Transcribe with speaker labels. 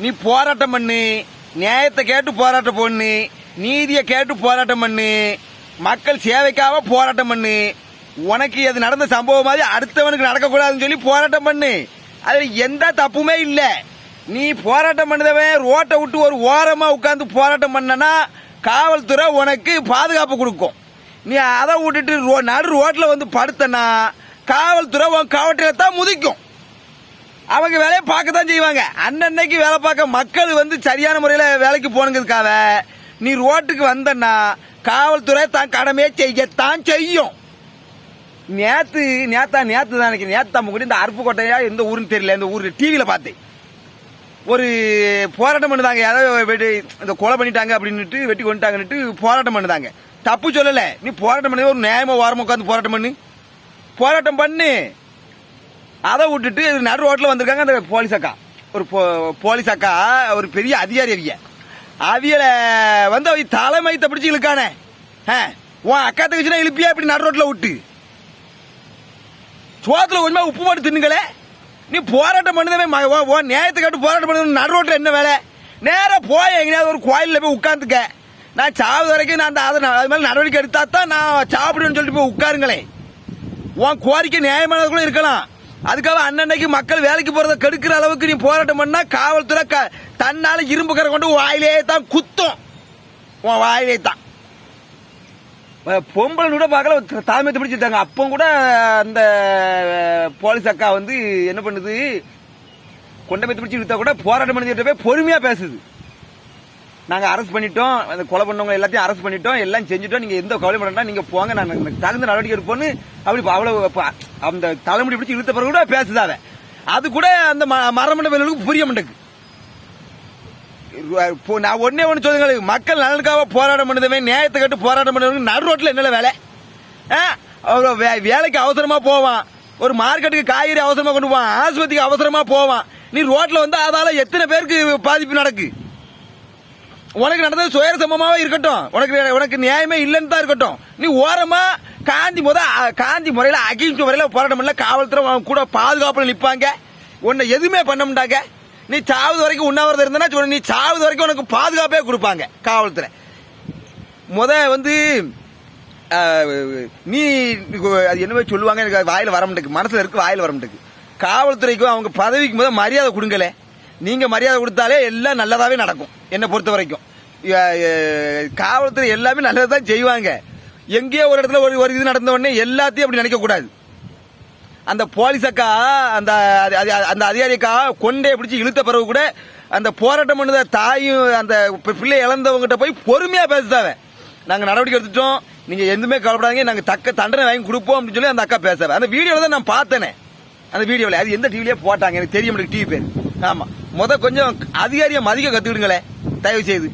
Speaker 1: நீ போராட்டம் பண்ணு நியாயத்தை கேட்டு போராட்டம் பண்ணு நீதியை கேட்டு போராட்டம் பண்ணு மக்கள் சேவைக்காக போராட்டம் பண்ணு. உனக்கு அது நடந்த சம்பவம் மாதிரி அடுத்தவனுக்கு நடக்கக்கூடாதுன்னு சொல்லி போராட்டம் பண்ணு. அதில் எந்த தப்புமே இல்லை. நீ போராட்டம் பண்ணதவன் ரோட்டை விட்டு ஒரு ஓரமாக உட்காந்து போராட்டம் பண்ணனா காவல்துறை உனக்கு பாதுகாப்பு கொடுக்கும். நீ அதை விட்டுட்டு ரோ- நடு ரோட்டில் வந்து படுத்தனா காவல்துறை உன் காவட்டில தான் முதிக்கும். அவங்க வேலையை பார்க்க தான் செய்வாங்க. அன்னன்னைக்கு வேலை பார்க்க மக்கள் வந்து சரியான முறையில் வேலைக்கு போனுங்கிறதுக்காக நீ ரோட்டுக்கு வந்தன்னா காவல்துறை தான் கடமையை செய்யத்தான் செய்யும். நேத்து நேத்தா நேத்து தான் நினைக்கிறேன் நேத்து தான் கூட இந்த அருப்புக்கோட்டையா எந்த ஊருன்னு தெரியல இந்த ஊர் டிவியில பார்த்தேன். ஒரு போராட்டம் பண்ணுதாங்க. யாராவது வெடி இந்த கொலை பண்ணிட்டாங்க அப்படின்னுட்டு வெட்டி கொண்டுட்டாங்கன்னுட்டு போராட்டம் பண்ணுதாங்க. தப்பு சொல்லல. நீ போராட்டம் பண்ணி ஒரு நியாயமா வாரமா உட்காந்து போராட்டம் பண்ணு. போராட்டம் பண்ணு. அதை விட்டுட்டு நடு ரோட்டில் வந்திருக்காங்க அந்த போலீஸ் அக்கா. ஒரு போ- போலீஸ் அக்கா ஒரு பெரிய அதிகாரி அவிய அவியலை வந்து அவை தலைமையத்தை பிடிச்சு இழுக்கானே. ஆ, உன் அக்கா தங்கச்சினா இழுப்பியா இப்படி நடு ரோட்டில் விட்டு? சோத்துல கொஞ்சமாக உப்பு போட்டு தின்னுங்களே. நீ போராட்டம் பண்ணதே ஓ உன் கட்டு நியாயத்தை கேட்டு போராட்டம் பண்ணது நடு ரோட்டில் என்ன வேலை? நேராக போய் எங்கேயாவது ஒரு கோயிலில் போய் உட்காந்துக்க. நான் சாவு வரைக்கும் நான் அந்த அதை நான் அது மேலே நடவடிக்கை எடுத்தா தான் நான் சாப்பிடுவேன்னு சொல்லிட்டு போய் உட்காருங்களேன் உன் கோரிக்கை நியாயமானது கூட இருக்கலாம். அதுக்காக அன்னன்னைக்கு மக்கள் வேலைக்கு போறத கெடுக்கிற அளவுக்கு நீ போராட்டம் பண்ணா காவல்துறை க- தன்னால இரும்பு கரை கொண்டு வாயிலே தான் குத்தும். உன் வாயிலே தான். பொம்பளை கூட பார்க்கல தலைமையத்தை பிடிச்சிட்டாங்க அப்போ கூட அந்த போலீஸ் அக்கா வந்து என்ன பண்ணுது? கொண்டமத்தை பிடிச்சி விடுத்தா கூட போராட்டம் பண்ணிட்டு போய் பொறுமையா பேசுது. நாங்க அரெஸ்ட் பண்ணிட்டோம். அந்த கொலை பண்ணவங்க எல்லாத்தையும் அரெஸ்ட் பண்ணிட்டோம். எல்லாம் செஞ்சுட்டோம். நீங்க எந்த கவலை பண்ணா நீங்க போங்க. நான் தகுந்த நடவடிக்கை எடுப்போன்னு அப்படி அவ்வளவு அந்த தலைமுடி பிடிச்சி இழுத்த பிறகு கூட பேசுதாத. அது கூட அந்த ம- மரமண்ட வேலுக்கு புரிய மாட்டேங்குது. இப்போ நான் ஒன்னே ஒன்று சொல்லுங்க மக்கள் நலனுக்காக போராட்டம் பண்ணுதவன் நியாயத்தை கட்டு போராட்டம் பண்ணுறவங்க நடு ரோட்டில் என்ன வேலை? வே- வேலைக்கு அவசரமா போவான். ஒரு மார்க்கெட்டுக்கு காய்கறி அவசரமா கொண்டு போவான். ஆஸ்பத்திரிக்கு அவசரமா போவான். நீ ரோட்டில் வந்து அதால எத்தனை பேருக்கு பாதிப்பு நடக்கு? உனக்கு நடந்தது சுயர சமமாவே இருக்கட்டும். உனக்கு உனக்கு நியாயமே இல்லைன்னு தான் இருக்கட்டும். நீ ஓரமா காந்தி முத காந்தி முறையில அகிம்சை முறையில போராட்டம் பண்ணல காவல்துறை கூட பாதுகாப்புல நிப்பாங்க. உன்னை எதுவுமே பண்ண மாட்டாங்க. நீ சாவது வரைக்கும் உண்ணாவிரதம் இருந்தனா சொல்லு, நீ சாவது வரைக்கும் உனக்கு பாதுகாப்பே கொடுப்பாங்க காவல்துறை. முத வந்து நீ அது என்னமே சொல்லுவாங்க எனக்கு வாயில் வர மாட்டேங்குது. மனசில் இருக்கு வாயில் வர மாட்டேங்குது. காவல்துறைக்கும் அவங்க பதவிக்கு முத மரியாதை கொடுங்களே நீங்கள் மரியாதை கொடுத்தாலே எல்லாம் நல்லதாகவே நடக்கும் என்னை பொறுத்த வரைக்கும். காவல்துறை எல்லாமே நல்லதான் செய்வாங்க. எங்கேயோ ஒரு இடத்துல ஒரு ஒரு இது நடந்த உடனே எல்லாத்தையும் அப்படி நினைக்கக்கூடாது அந்த போலீஸ் அக்கா அந்த அது- அது- அந்த அதிகாரி அக்கா கொண்டே பிடிச்சி இழுத்த பிறகு கூட அந்த போராட்டம் பண்ணுத தாயும் அந்த பிள்ளை இழந்தவங்ககிட்ட போய் பொறுமையாக பேசுதாவே நாங்கள் நடவடிக்கை எடுத்துட்டோம். நீங்கள் எதுவுமே கவலைப்படாதீங்க. நாங்கள் தக்க தண்டனை வாங்கி கொடுப்போம் அப்படின்னு சொல்லி அந்த அக்கா பேசுவேன் அந்த வீடியோவில் தான் நான் பார்த்தேனே. அந்த வீடியோவில் அது எந்த டிவிலேயே போட்டாங்க. எனக்கு தெரியும். டிவி பேர். ஆமா. முத கொஞ்சம் அதிகாரியை மதிக்க கத்துக்கிடுங்களே தயவு செய்து